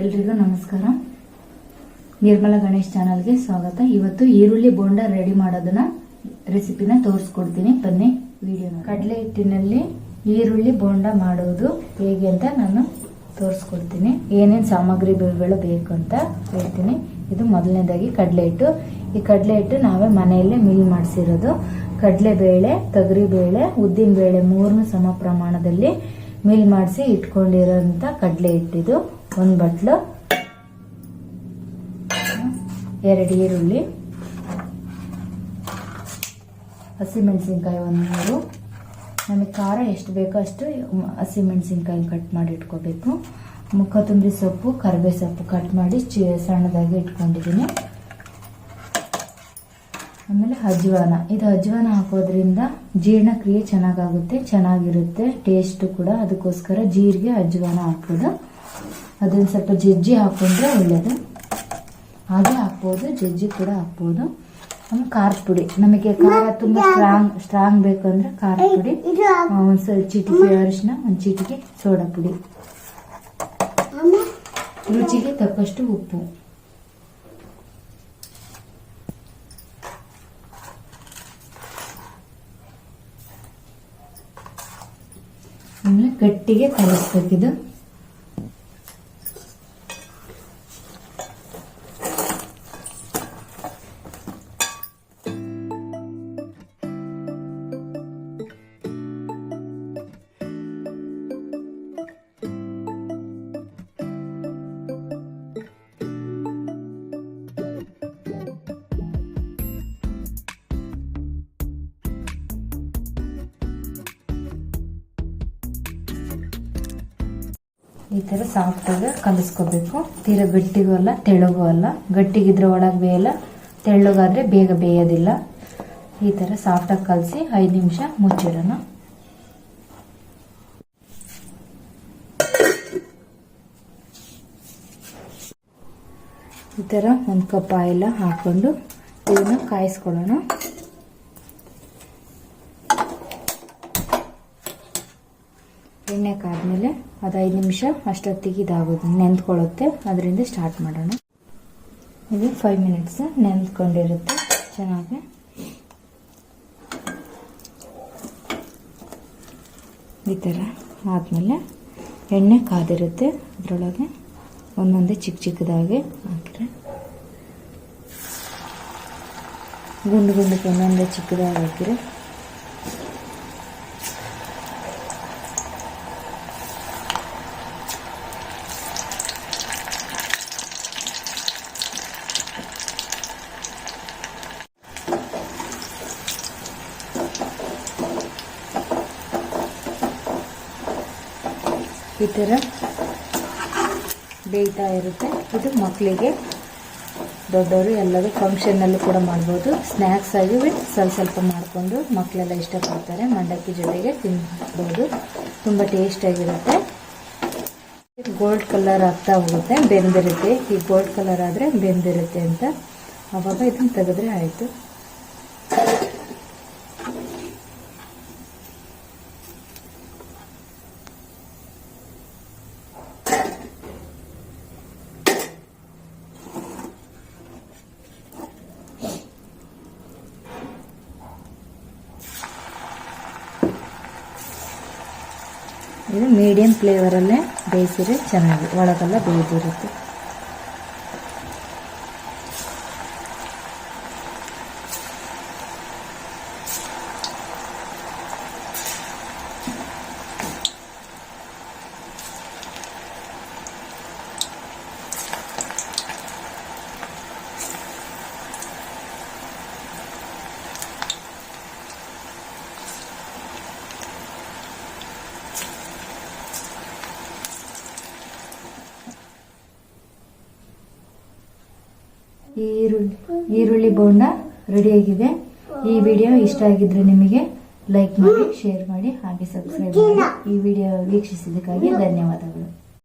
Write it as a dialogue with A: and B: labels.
A: ಎಲ್ರಿಗೂ ನಮಸ್ಕಾರ. ನಿರ್ಮಲಾ ಗಣೇಶ್ ಚಾನಲ್ಗೆ ಸ್ವಾಗತ. ಇವತ್ತು ಈರುಳ್ಳಿ ಬೋಂಡ ರೆಡಿ ಮಾಡೋದನ್ನ ರೆಸಿಪಿನ ತೋರಿಸ್ಕೊಡ್ತೀನಿ. ಬನ್ನಿ ವಿಡಿಯೋ ಕಡಲೆ ಹಿಟ್ಟಿನಲ್ಲಿ ಈರುಳ್ಳಿ ಬೋಂಡ ಮಾಡೋದು ಹೇಗೆ ಅಂತ ನಾನು ತೋರಿಸ್ಕೊಡ್ತೀನಿ. ಏನೇನು ಸಾಮಗ್ರಿಗಳು ಬೇಕು ಅಂತ ಹೇಳ್ತೀನಿ. ಇದು ಮೊದಲನೇದಾಗಿ ಕಡಲೆ ಹಿಟ್ಟು. ಈ ಕಡಲೆ ಹಿಟ್ಟು ನಾವೇ ಮನೆಯಲ್ಲೇ ಮಿಲ್ ಮಾಡಿಸಿರೋದು. ಕಡಲೆಬೇಳೆ ತೊಗರಿಬೇಳೆ ಉದ್ದಿನ ಬೇಳೆ ಮೂರನ್ನು ಸಮ ಪ್ರಮಾಣದಲ್ಲಿ ಮಿಲ್ ಮಾಡಿಸಿ ಇಟ್ಕೊಂಡಿರೋಂಥ ಕಡಲೆ ಹಿಟ್ಟಿದು. ಒಂದು ಬಟ್ಲು, ಎರಡು ಈರುಳ್ಳಿ ಹಸಿಮೆಣಸಿನ್ಕಾಯಿ ಒಂದು ಮೂರು. ನಮಗೆ ಖಾರ ಎಷ್ಟು ಬೇಕೋ ಅಷ್ಟು ಹಸಿಮೆಣಸಿನ್ಕಾಯಿ ಕಟ್ ಮಾಡಿ ಇಟ್ಕೋಬೇಕು. ತುಂಬಿ ಸೊಪ್ಪು, ಕರಿಬೇ ಸೊಪ್ಪು ಕಟ್ ಮಾಡಿ ಚಿ, ಸಣ್ಣದಾಗಿ ಇಟ್ಕೊಂಡಿದ್ದೀನಿ. ಆಮೇಲೆ ಅಜ್ವಾನ. ಇದು ಅಜ್ವಾನ ಹಾಕೋದ್ರಿಂದ ಜೀರ್ಣಕ್ರಿಯೆ ಚೆನ್ನಾಗಾಗುತ್ತೆ, ಚೆನ್ನಾಗಿರುತ್ತೆ ಟೇಸ್ಟು ಕೂಡ ಅದಕ್ಕೋಸ್ಕರ ಜೀರಿಗೆ ಅಜ್ವಾನ ಹಾಕೋದು. ಅದನ್ನ ಸ್ವಲ್ಪ ಜಜ್ಜಿ ಹಾಕೊಂಡ್ರೆ ಒಳ್ಳೇದು. ಹಾಗೆ ಹಾಕ್ಬೋದು ಜಜ್ಜಿ ಕೂಡ ಹಾಕ್ಬೋದು. ನಮ್ಮ ಖಾರದ ಪುಡಿ. ನಮಗೆ ಖಾರ ತುಂಬ ಸ್ಟ್ರಾಂಗ್ ಸ್ಟ್ರಾಂಗ್ ಬೇಕು ಅಂದ್ರೆ ಖಾರದ ಪುಡಿ. ಒಂದು ಸ್ವಲ್ಪ ಚಿಟಿಕೆ ಅರಿಶಿನ ಒಂದು ಚಿಟಿಕೆ ಸೋಡಾ ಪುಡಿ. ರುಚಿಗೆ ತಕ್ಕಷ್ಟು ಉಪ್ಪು. ಆಮೇಲೆ ಗಟ್ಟಿಗೆ ಕಲಿಸ್ಬೇಕಿದು ಈ ಥರ ಆಗ ಕಲಿಸ್ಕೋಬೇಕು. ತೀರಾ ಗಟ್ಟಿಗೂ ಅಲ್ಲ ತೆಳ್ಳಗೂ ಅಲ್ಲ. ಗಟ್ಟಿಗಿದ್ರೆ ಒಳಗೆ ಬೇಯಲ್ಲ, ತೆಳ್ಳಗಾದ್ರೆ ಬೇಗ ಬೇಯೋದಿಲ್ಲ. ಈ ಥರ ಸಾಫ್ಟಾಗಿ ಕಲಸಿ ಐದು ನಿಮಿಷ ಮುಚ್ಚಿಡೋಣ. ಈ ಥರ ಒಂದು ಕಪ್ ಆಯಿಲ್ ಹಾಕ್ಕೊಂಡು ಇದನ್ನು ಕಾಯಿಸ್ಕೊಳ್ಳೋಣ. ಎಣ್ಣೆ ಕಾದ್ಮೇಲೆ ಅದು ಐದು ನಿಮಿಷ ಅಷ್ಟೊತ್ತಿಗೆ ಇದಾಗೋದು ನೆಂದ್ಕೊಳ್ಳುತ್ತೆ ಅದರಿಂದ ಸ್ಟಾರ್ಟ್ ಮಾಡೋಣ. ಇದು ಫೈವ್ ಮಿನಿಟ್ಸ್ ನೆಂದ್ಕೊಂಡಿರುತ್ತೆ ಚೆನ್ನಾಗಿ. ಈ ಥರ ಆದಮೇಲೆ ಎಣ್ಣೆ ಕಾದಿರುತ್ತೆ ಅದರೊಳಗೆ. ಒಂದೊಂದೇ ಚಿಕ್ಕ ಚಿಕ್ಕದಾಗಿ ಹಾಕಿದ್ರೆ. ಗುಂಡು ಗುಂಡಕ್ಕೆ ಒಂದೊಂದೇ ಚಿಕ್ಕದಾಗಿ ಹಾಕಿದ್ರೆ ಈ ಥರ ಬೇಯ್ತಾ ಇರುತ್ತೆ. ಇದು ಮಕ್ಕಳಿಗೆ ದೊಡ್ಡವರು ಎಲ್ಲರೂ ಫಂಕ್ಷನ್ನಲ್ಲೂ ಕೂಡ ಮಾಡ್ಬೋದು. ಸ್ನ್ಯಾಕ್ಸ್ ಆಗಿ ಸ್ವಲ್ಪ ಸ್ವಲ್ಪ ಮಾಡಿಕೊಂಡು ಮಕ್ಕಳೆಲ್ಲ ಇಷ್ಟಪಡ್ತಾರೆ. ಮಂಡಕ್ಕಿ ಜೊತೆಗೆ ತಿನ್ಬೋದು. ತುಂಬ ಟೇಸ್ಟಾಗಿರುತ್ತೆ ಗೋಲ್ಡ್ ಕಲರ್ ಆಗ್ತಾ ಹೋಗುತ್ತೆ. ಬೆಂದಿರುತ್ತೆ. ಈ ಗೋಲ್ಡ್ ಕಲರ್ ಆದರೆ ಬೆಂದಿರುತ್ತೆ ಅಂತ ಆವಾಗ ಇದನ್ನು ತೆಗೆದ್ರೆ ಆಯಿತು. ಇದು ಮೀಡಿಯಂ ಫ್ಲೇವರಲ್ಲೇ ಬೇಯಿಸಿದ್ರೆ ಚೆನ್ನಾಗಿ ಒಳಗೆಲ್ಲ ಬೇಯ್ದಿರುತ್ತೆ. ಈರುಳ್ಳಿ ಈರುಳ್ಳಿ ಬೋಂಡ ಆಗಿದೆ. ಈ ವಿಡಿಯೋ ಇಷ್ಟ ಆಗಿದ್ರೆ ನಿಮಗೆ ಲೈಕ್ ಮಾಡಿ ಶೇರ್ ಮಾಡಿ, ಹಾಗೆ ಸಬ್ಸ್ಕ್ರೈಬ್ ಮಾಡಿ. ಈ ವಿಡಿಯೋ ವೀಕ್ಷಿಸಿದ್ದಕ್ಕಾಗಿ ಧನ್ಯವಾದಗಳು.